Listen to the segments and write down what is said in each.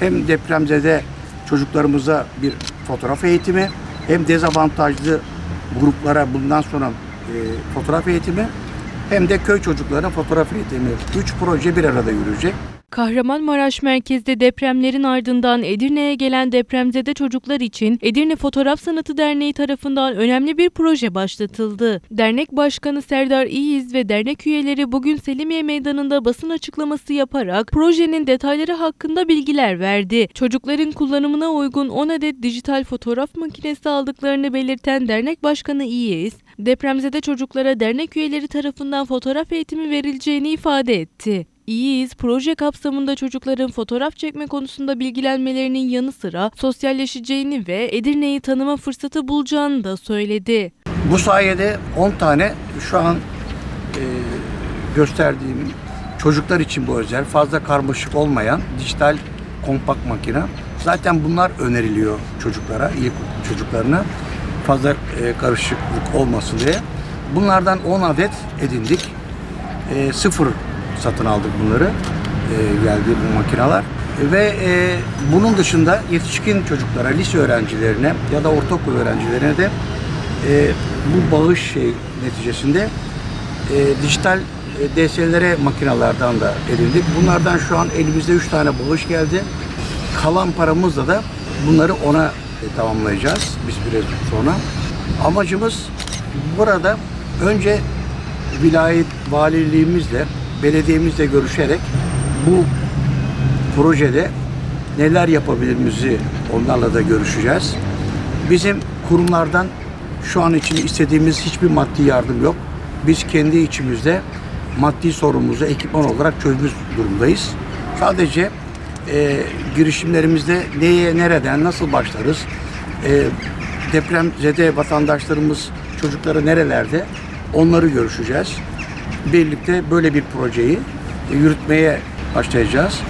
hem depremzede çocuklarımıza bir fotoğraf eğitimi hem dezavantajlı gruplara bundan sonra e, fotoğraf eğitimi hem de köy çocuklarına fotoğraf eğitimi. Üç proje bir arada yürüyecek. Kahramanmaraş merkezde depremlerin ardından Edirne'ye gelen depremzede çocuklar için Edirne Fotoğraf Sanatı Derneği tarafından önemli bir proje başlatıldı. Dernek Başkanı Serdar İyiz ve dernek üyeleri bugün Selimiye Meydanı'nda basın açıklaması yaparak projenin detayları hakkında bilgiler verdi. Çocukların kullanımına uygun 10 adet dijital fotoğraf makinesi aldıklarını belirten dernek başkanı İyiz, depremzede çocuklara dernek üyeleri tarafından fotoğraf eğitimi verileceğini ifade etti. İyiyiz proje kapsamında çocukların fotoğraf çekme konusunda bilgilenmelerinin yanı sıra sosyalleşeceğini ve Edirne'yi tanıma fırsatı bulacağını da söyledi. Bu sayede 10 tane şu an e, gösterdiğim çocuklar için bu özel fazla karmaşık olmayan dijital kompakt makine. Zaten bunlar öneriliyor çocuklara, ilkokul çocuklarına fazla e, karışıklık olmasın diye. Bunlardan 10 adet edindik. E, sıfır satın aldık bunları. E, geldi bu makineler. Ve e, bunun dışında yetişkin çocuklara, lise öğrencilerine ya da ortaokul öğrencilerine de e, bu bağış şey neticesinde e, dijital e, DSLR makinalardan da edindik. Bunlardan şu an elimizde 3 tane bağış geldi. Kalan paramızla da bunları ona e, tamamlayacağız biz biraz sonra. Amacımız burada önce vilayet valiliğimizle, belediyemizle görüşerek bu projede neler yapabilirimizi onlarla da görüşeceğiz. Bizim kurumlardan şu an için istediğimiz hiçbir maddi yardım yok. Biz kendi içimizde maddi sorunumuzu ekipman olarak çözmüş durumdayız. Sadece e, girişimlerimizde neye, nereden, nasıl başlarız? E, depremzede vatandaşlarımız, çocukları nerelerde? Onları görüşeceğiz. Birlikte böyle bir projeyi yürütmeye başlayacağız.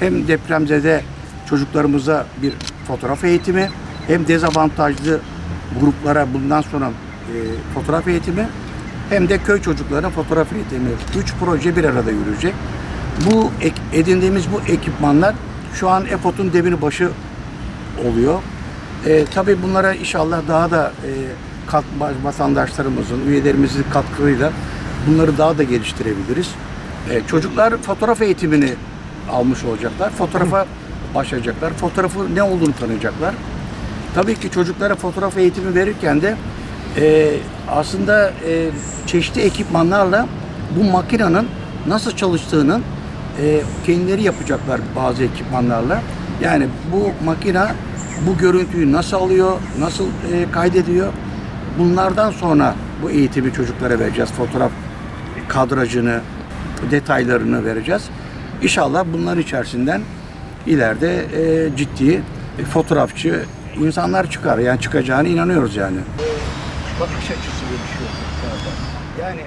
Hem depremzede çocuklarımıza bir fotoğraf eğitimi hem dezavantajlı gruplara bundan sonra e, fotoğraf eğitimi hem de köy çocuklarına fotoğraf eğitimi. Üç proje bir arada yürüyecek. Bu edindiğimiz bu ekipmanlar şu an EPOT'un demir başı oluyor. E, tabii bunlara inşallah daha da e, vatandaşlarımızın, üyelerimizin katkılarıyla bunları daha da geliştirebiliriz. E, çocuklar fotoğraf eğitimini almış olacaklar. Fotoğrafa başlayacaklar. Fotoğrafı ne olduğunu tanıyacaklar. Tabii ki çocuklara fotoğraf eğitimi verirken de e, aslında e, çeşitli ekipmanlarla bu makinenin nasıl çalıştığının e, kendileri yapacaklar bazı ekipmanlarla. Yani bu makine bu görüntüyü nasıl alıyor, nasıl e, kaydediyor. Bunlardan sonra bu eğitimi çocuklara vereceğiz. Fotoğraf kadrajını, detaylarını vereceğiz. İnşallah bunlar içerisinden ileride e, ciddi e, fotoğrafçı insanlar çıkar. Yani çıkacağına inanıyoruz yani. Bakış açısı gelişiyor. Yani